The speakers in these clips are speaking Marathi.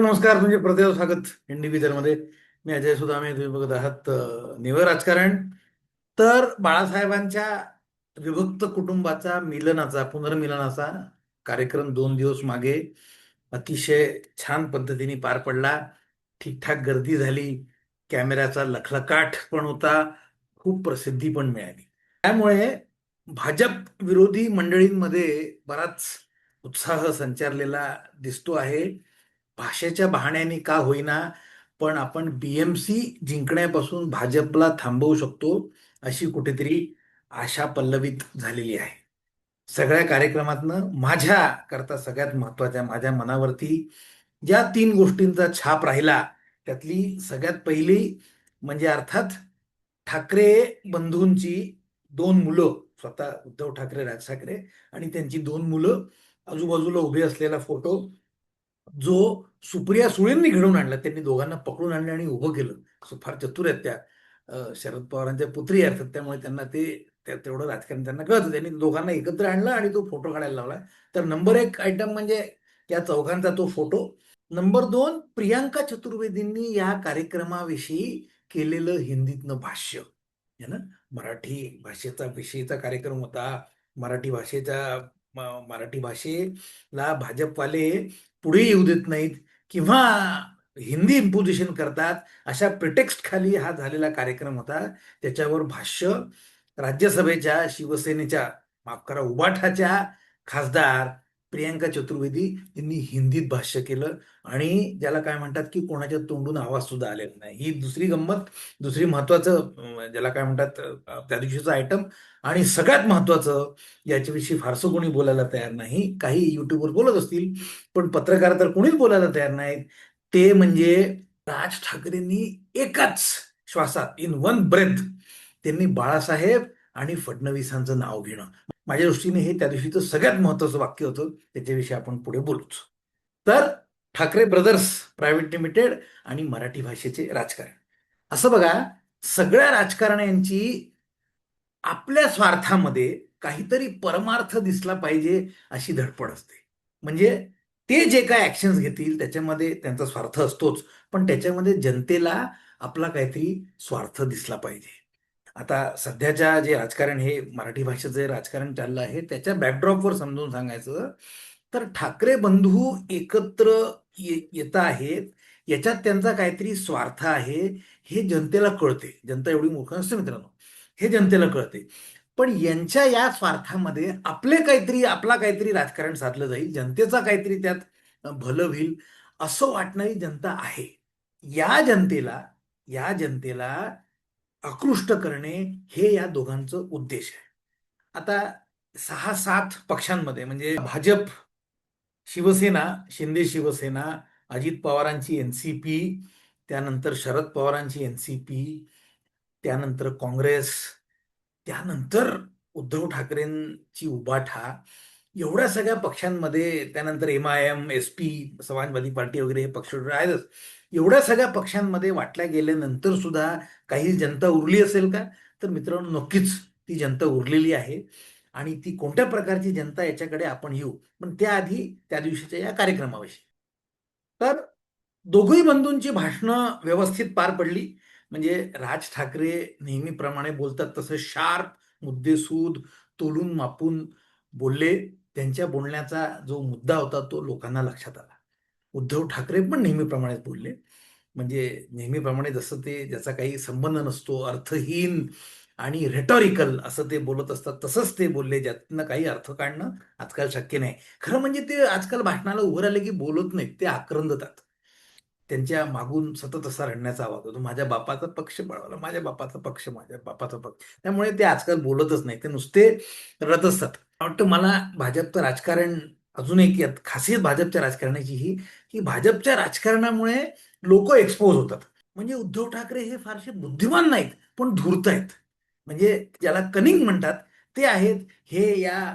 नमस्कार तुमचे प्रत्येक स्वागत एनडीबी मध्ये मी अजय सुदामे तुम्ही बघत आहात अ, निवड राजकारण. तर बाळासाहेबांच्या विभक्त कुटुंबाचा मिलनाचा पुनर्मिलनाचा कार्यक्रम दोन दिवस मागे अतिशय छान पद्धतीने पार पडला. ठीकठाक गर्दी झाली. कॅमेऱ्याचा लखलकाट पण होता. खूप प्रसिद्धी पण मिळाली. त्यामुळे भाजप विरोधी मंडळींमध्ये बराच उत्साह संचारलेला दिसतो आहे. भाषेच्या बहाण्याने का होईना पण आपण बीएमसी जिंकण्यापासून भाजपला थांबवू शकतो अशी कुठेतरी आशा पल्लवित झालेली आहे. सगळ्या कार्यक्रमातनं माझ्या करता सगळ्यात महत्त्वाच्या माझ्या मनावरती ज्या तीन गोष्टींचा छाप राहिला त्यातली सगळ्यात पहिली म्हणजे अर्थात ठाकरे बंधूंची दोन मुलं स्वतः उद्धव ठाकरे राज ठाकरे आणि त्यांची दोन मुलं आजूबाजूला उभे असलेला फोटो जो सुप्रिया सुळेंनी घडवून आणला त्यांनी दोघांना पकडून आणलं आणि उभं केलं. फार चतुर आहेत त्या शरद पवारांच्या पुत्री असतात त्यामुळे त्यांना ते त्या- तेवढं राजकारण त्यांना कळतं. त्यांनी दोघांना एकत्र आणलं आणि तो फोटो काढायला लावला तर नंबर एक आयटम म्हणजे त्या चौघांचा तो फोटो. नंबर दोन प्रियांका चतुर्वेदींनी या कार्यक्रमाविषयी केलेलं हिंदीतनं भाष्य. ना मराठी भाषेचा विषयीचा कार्यक्रम होता. मराठी भाषेचा म- मराठी भाषेला भाजपवाले पुढे येऊ देत नाहीत किंवा हिंदी इम्पोजिशन करतात अशा प्रिटेक्स्ट खाली हा झालेला कार्यक्रम होता. त्याच्यावर भाष्य राज्यसभेच्या शिवसेनेच्या माफ करा उबाठाच्या खासदार प्रियांका चतुर्वेदी यांनी हिंदीत भाष्य केलं आणि ज्याला काय म्हणतात की कोणाच्या तोंडून आवाज सुद्धा आलेला नाही. ही दुसरी गंमत दुसरी महत्वाचं ज्याला काय म्हणतात त्या दिवशीचं आयटम आणि सगळ्यात महत्वाचं याच्याविषयी फारसं कोणी बोलायला तयार नाही. काही युट्यूबवर बोलत असतील पण पत्रकार तर कोणीच बोलायला तयार नाहीत. ते म्हणजे राज ठाकरेंनी एकाच श्वासात इन वन ब्रेथ त्यांनी बाळासाहेब आणि फडणवीसांचं नाव घेणं. माझ्या दृष्टीने हे त्या दिवशीचं सगळ्यात महत्वाचं वाक्य होतं. त्याच्याविषयी आपण पुढे बोलूच. तर ठाकरे ब्रदर्स प्रायव्हेट लिमिटेड आणि मराठी भाषेचे राजकारण. असं बघा सगळ्या राजकारण्यांची आपल्या स्वार्थामध्ये काहीतरी परमार्थ दिसला पाहिजे अशी धडपड असते. म्हणजे ते जे काय ऍक्शन्स घेतील त्याच्यामध्ये त्यांचा स्वार्थ असतोच. पण त्याच्यामध्ये जनतेला आपला काहीतरी स्वार्थ दिसला पाहिजे. आता सध्याच्या जे राजकारण हे मराठी भाषेचं जे राजकारण चाललं आहे त्याच्या बॅकड्रॉपवर समजून सांगायचं तर ठाकरे बंधू एकत्र येत आहेत याच्यात त्यांचा काहीतरी स्वार्थ आहे हे जनतेला कळते. जनता एवढी मूर्ख नसते मित्रांनो. हे जनतेला कळते. पण यांच्या या स्वार्थामध्ये आपले काहीतरी आपला काहीतरी राजकारण साधलं जाईल जनतेचा काहीतरी त्यात भलं होईल असं वाटणारी जनता आहे. या जनतेला या जनतेला आकृष्ट करणे हे या दोघांचं उद्देश आहे. आता सहा सात पक्षांमध्ये म्हणजे भाजप शिवसेना शिंदे शिवसेना अजित पवारांची एनसीपी त्यानंतर शरद पवारांची एनसीपी त्यानंतर काँग्रेस त्यानंतर उद्धव ठाकरेंची उबाठा एवढ्या सगळ्या पक्षांमध्ये त्यानंतर M I M S P Samajwadi party वगैरे हे पक्ष आहेतच एवढ्या सगळ्या पक्षांमध्ये वाटल्या गेल्यानंतर सुद्धा काही जनता उरली असेल का? तर मित्रांनो नक्कीच ती जनता उरलेली आहे. आणि ती कोणत्या प्रकारची जनता याच्याकडे आपण येऊ? पण त्याआधी त्या दिवशीच्या या कार्यक्रमाविषयी. तर दोघही बंधूंची भाषणं व्यवस्थित पार पडली. म्हणजे राज ठाकरे नेहमीप्रमाणे बोलतात तसं शार्प मुद्देसूद तोलून मापून बोलले. त्यांच्या बोलण्याचा जो मुद्दा होता तो लोकांना लक्षात आला. उद्धव ठाकरे पण नेहमीप्रमाणेच बोलले. म्हणजे नेहमीप्रमाणे जसं ते ज्याचा काही संबंध नसतो अर्थहीन आणि रेटॉरिकल असं ते बोलत असतात तसंच ते बोलले ज्यातनं काही अर्थ काढणं आजकाल शक्य नाही. खरं म्हणजे ते आजकाल भाषणाला उभं राहिले की बोलत नाहीत ते आक्रंदतात. त्यांच्या मागून सतत असा रडण्याचा आवाज होतो. माझ्या बापाचा पक्ष बळवला माझ्या बापाचा पक्ष माझ्या बापाचा पक्ष. त्यामुळे ते आजकाल बोलतच नाही ते नुसते रडत असतात. वाटतं मला भाजपचं राजकारण अजून एक यात खासियत भाजपच्या राजकारणाची ही की भाजपच्या राजकारणामुळे लोक एक्सपोज होतात. म्हणजे उद्धव ठाकरे हे फारसे बुद्धिमान नाहीत पण धूर्त आहेत. म्हणजे ज्याला कनिंग म्हणतात ते आहेत. हे या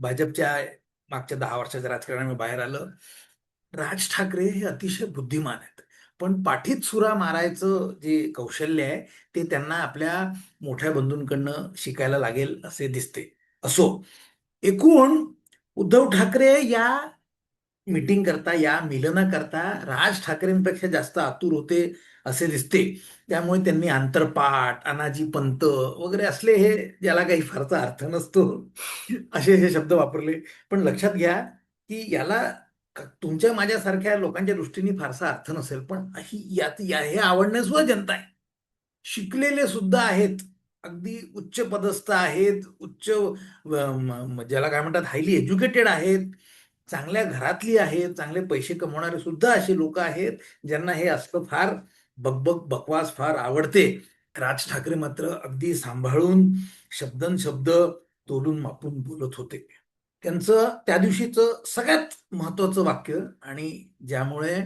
भाजपच्या मागच्या दहा वर्षाच्या राजकारणामुळे बाहेर आलं. राज ठाकरे हे अतिशय बुद्धिमान आहेत. पण पाठीत सुरा मारायचं जे कौशल्य आहे ते त्यांना आपल्या मोठ्या बंधूंकडनं शिकायला लागेल असे दिसते. असो. एकूण उद्धव ठाकरे या मीटिंग करता या मिलना करता राज ठाकरेंपेक्षा जास्त आतुर होते असे दिसते. त्यामुळे त्यांनी आंतरपाठ अनाजी पंत वगैरे असले हे ज्याला काही फारसा अर्थ नसतो असे हे शब्द वापरले. पण लक्षात घ्या की याला तुमच्या माझ्यासारख्या लोकांच्या दृष्टीने फारसा अर्थ नसेल. पण ही यात या हे आवडण्यास जनता आहे. शिकलेले सुद्धा आहेत. अगदी उच्च पदस्थ आहेत उच्च ज्याला काय म्हणतात हायली एज्युकेटेड आहेत चांगल्या घरातली आहेत चांगले पैसे कमवणारे सुद्धा असे लोक आहेत ज्यांना हे असलं फार बकबक बकवास फार आवडते. राज ठाकरे मात्र अगदी सांभाळून शब्दन शब्द तोलून मापून बोलत होते. त्यांचं त्या दिवशीचं सगळ्यात महत्वाचं वाक्य आणि ज्यामुळे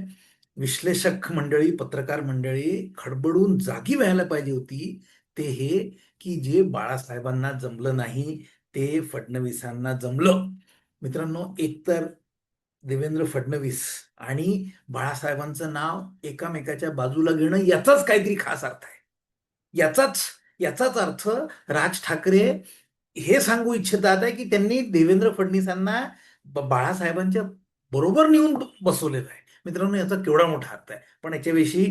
विश्लेषक मंडळी पत्रकार मंडळी खडबडून जागी व्हायला पाहिजे होती ते हे की जे बाळासाहेबांना जमलं नाही ते फडणवीसांना जमलं. मित्रांनो एकतर देवेंद्र फडणवीस आणि बाळासाहेबांचं नाव एकामेकाच्या बाजूला घेणं याचाच काहीतरी खास अर्थ आहे. याचाच याचाच अर्थ राज ठाकरे हे सांगू इच्छितात आहे की त्यांनी देवेंद्र फडणवीसांना बाळासाहेबांच्या बरोबर नेऊन बसवलेलं आहे. मित्रांनो याचा केवढा मोठा अर्थ आहे. पण याच्याविषयी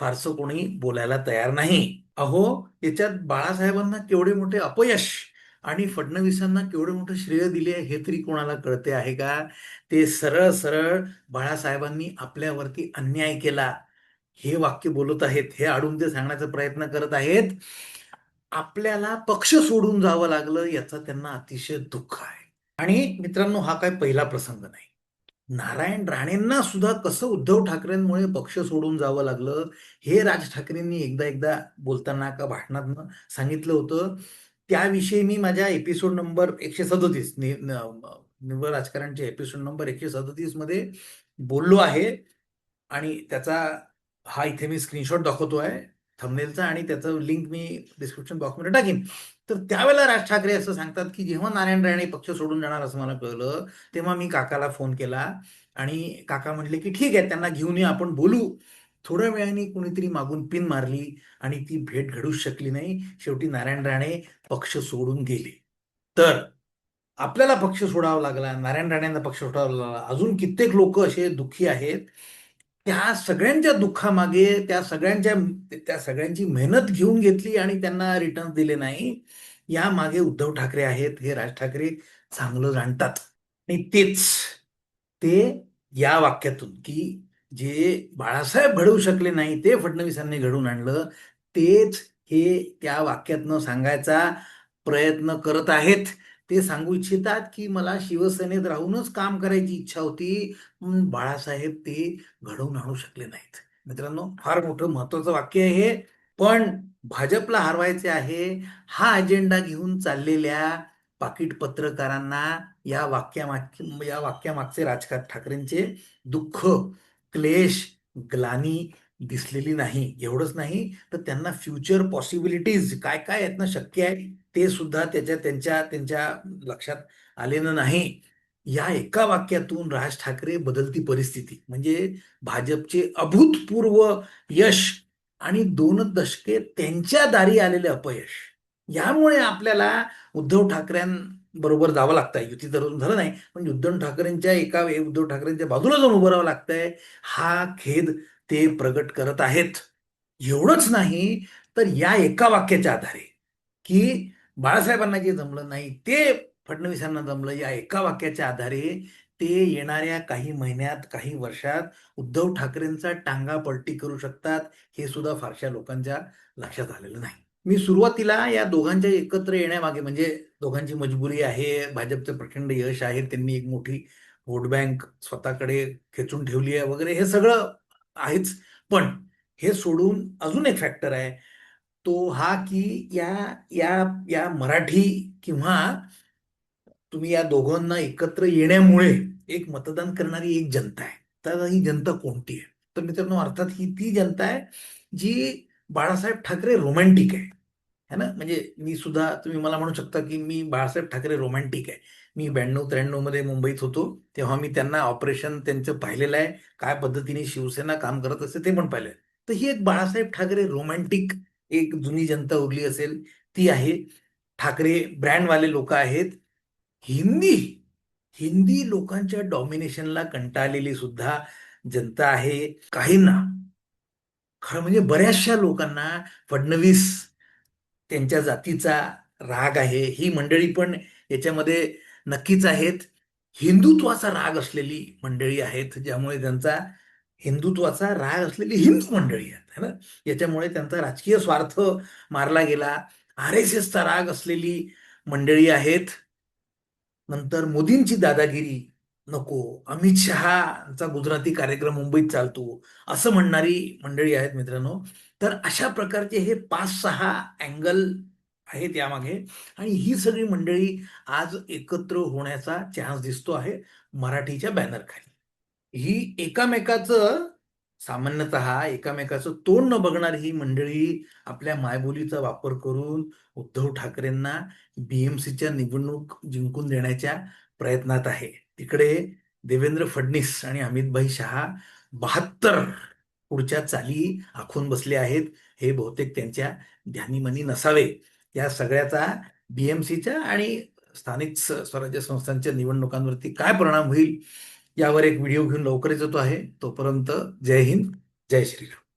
फारसं कोणी बोलायला तयार नाही. अहो याच्यात बाळासाहेबांना केवढे मोठे अपयश आणि फडणवीसांना केवढं मोठं श्रेय दिले हे तरी कोणाला कळते आहे का? ते सरळ सरळ बाळासाहेबांनी आपल्यावरती अन्याय केला. हे वाक्य बोलत आहेत हे आडून ते सांगण्याचा प्रयत्न करत आहेत. आपल्याला पक्ष सोडून जावं लागलं याचा त्यांना अतिशय दुःख आहे. आणि मित्रांनो हा काय पहिला प्रसंग नाही. नारायण राणेंना सुद्धा कसं उद्धव ठाकरेंमुळे पक्ष सोडून जावं लागलं हे राज ठाकरेंनी एकदा एकदा बोलताना का भाषणात सांगितलं होतं. त्याविषयी मी माझ्या एपिसोड नंबर एकशे सदतीस निव्वळ राजकारणचे एपिसोड नंबर एकशे सदतीसमध्ये बोललो आहे आणि त्याचा हा इथे मी स्क्रीनशॉट दाखवतो आहे थंबनेलचा आणि त्याचं लिंक मी डिस्क्रिप्शन बॉक्समध्ये टाकीन. तर त्यावेळेला राज ठाकरे असं सांगतात की जेव्हा नारायण राणे पक्ष सोडून जाणार असं मला कळलं तेव्हा मी काकाला फोन केला आणि काका म्हटले की ठीक आहे त्यांना घेऊन ये आपण बोलू. थोड्या वेळाने कुणीतरी मागून पिन मारली आणि ती भेट घडूच शकली नाही. शेवटी नारायण राणे पक्ष सोडून गेले. तर आपल्याला पक्ष सोडावा लागला नारायण राणेंना पक्ष सोडावा लागला. अजून कित्येक लोक असे दुःखी आहेत. त्या सगळ्यांच्या दुःखामागे त्या सगळ्यांच्या त्या सगळ्यांची मेहनत घेऊन घेतली आणि त्यांना रिटर्न दिले नाही या मागे उद्धव ठाकरे आहेत. हे राज ठाकरे चांगलं जाणतात. आणि तेच ते या वाक्यातून की जे बाळासाहेब घडवू शकले नाही ते फडणवीसांनी घडवून आणलं तेच हे त्या वाक्यातनं सांगायचा प्रयत्न करत आहेत. ते सांगू इच्छितात की मला शिवसेनेत राहूनच काम करायची इच्छा होती बाळासाहेब ते घडवून आणू शकले नाहीत. मित्रांनो फार मोठं महत्वाचं वाक्य आहे पण भाजपला हरवायचे आहे हा अजेंडा घेऊन चाललेल्या पाकिट पत्रकारांना या वाक्यामाग या वाक्यामागचे राजकारण ठाकरेंचे दुःख क्लेश ग्लानी दिसलेली नाही. एवढंच नाही तर त्यांना फ्युचर पॉसिबिलिटीज काय काय यातनं शक्य आहे? ते सुद्धा त्याच्या त्यांच्या त्यांच्या लक्षात आलेलं नाही. या एका वाक्यातून राज ठाकरे बदलती परिस्थिती. म्हणजे भाजपचे अभूतपूर्व यश आणि दोन दशके त्यांच्या दारी आलेले अपयश. यामुळे आपल्याला उद्धव ठाकरेंबरोबर जावं लागतंय. युती तर झालं नाही पण उद्धव ठाकरेंच्या एका उद्धव ठाकरेंच्या बाजूला जाऊन उभं राहावं लागतंय. हा खेद ते प्रगट करत आहेत. एवढंच नाही तर या एका वाक्याच्या आधारे की बाळासाहेबांना जे जमलं नाही ते फडणवीसांना जमलं या एका वाक्याच्या आधारे ते येणाऱ्या काही महिन्यात काही वर्षात उद्धव ठाकरेंचा टांगा पलटी करू शकतात हे सुद्धा फारशा लोकांच्या लक्षात आलेलं नाही. मी सुरुवातीला या दोघांच्या एकत्र येण्यामागे म्हणजे दोघांची मजबुरी आहे भाजपचं प्रचंड यश आहे त्यांनी एक मोठी वोट बँक स्वतःकडे खेचून ठेवली आहे वगैरे हे सगळं आहेच. पण हे सोडून अजून एक फॅक्टर आहे तो हा की या या या मराठी किंवा तुम्ही या दोघांना एकत्र येण्यामुळे एक मतदान करणारी एक जनता आहे. तर ही जनता कोणती आहे? तर मित्रांनो अर्थात ही ती जनता आहे जी बाळासाहेब ठाकरे रोमॅन्टिक आहे. है ना? म्हणजे मी सुद्धा तुम्ही मला म्हणू शकता की मी बाळासाहेब ठाकरे रोमॅन्टिक आहे. मी ब्याण्णव त्र्याण्णवमध्ये मुंबईत होतो. तेव्हा मी त्यांना ऑपरेशन त्यांचं पाहिलेलं आहे. काय पद्धतीने शिवसेना काम करत असते ते पण पाहिलं तर ही एक बाळासाहेब ठाकरे रोमॅन्टिक एक जुनी जनता उरली असेल ती आहे. ठाकरे ब्रँडवाले लोक आहेत. हिंदी हिंदी लोकांच्या डॉमिनेशनला कंटाळलेली सुद्धा जनता आहे. काहींना खरं म्हणजे बऱ्याचशा लोकांना फडणवीस त्यांच्या जातीचा राग आहे. ही मंडळी पण याच्यामध्ये नक्कीच आहेत. हिंदुत्वाचा राग असलेली मंडळी आहेत ज्यामुळे त्यांचा हिंदुत्वाचा राग असलेली हिंदू मंडळी आहेत है ना? याच्यामुळे त्यांचा राजकीय स्वार्थ मारला गेला. आर एस एसचा राग असलेली मंडळी आहेत. नंतर मोदींची दादागिरी नको अमित शहाचा गुजराती कार्यक्रम मुंबईत चालतो असं म्हणणारी मंडळी आहेत मित्रांनो. तर अशा प्रकारचे हे पाच सहा अँगल आहेत यामागे. आणि ही सगळी मंडळी आज एकत्र होण्याचा चान्स दिसतो आहे मराठीच्या बॅनर खाली ही एकामेकाचं सामान्यतः एकामेकाचं तोंड न बघणारी ही मंडळी आपल्या मायबोलीचा वापर करून उद्धव ठाकरेंना बीएमसीच्या निवडणूक जिंकून देण्याच्या प्रयत्नात आहे. तिकडे देवेंद्र फडणीस आणि अमितभाई शहा बहात्तर पुढच्या चाली आखून बसले आहेत. हे बहुतेक त्यांच्या ध्यानीमनी नसावे. या सगळ्याचा बीएमसीच्या आणि स्थानिक स्वराज्य संस्थांच्या निवडणुकांवरती काय परिणाम होईल? यावर एक व्हिडिओ घेऊन लवकरच येतो आहे. तोपर्यंत जय हिंद जय श्रीराम.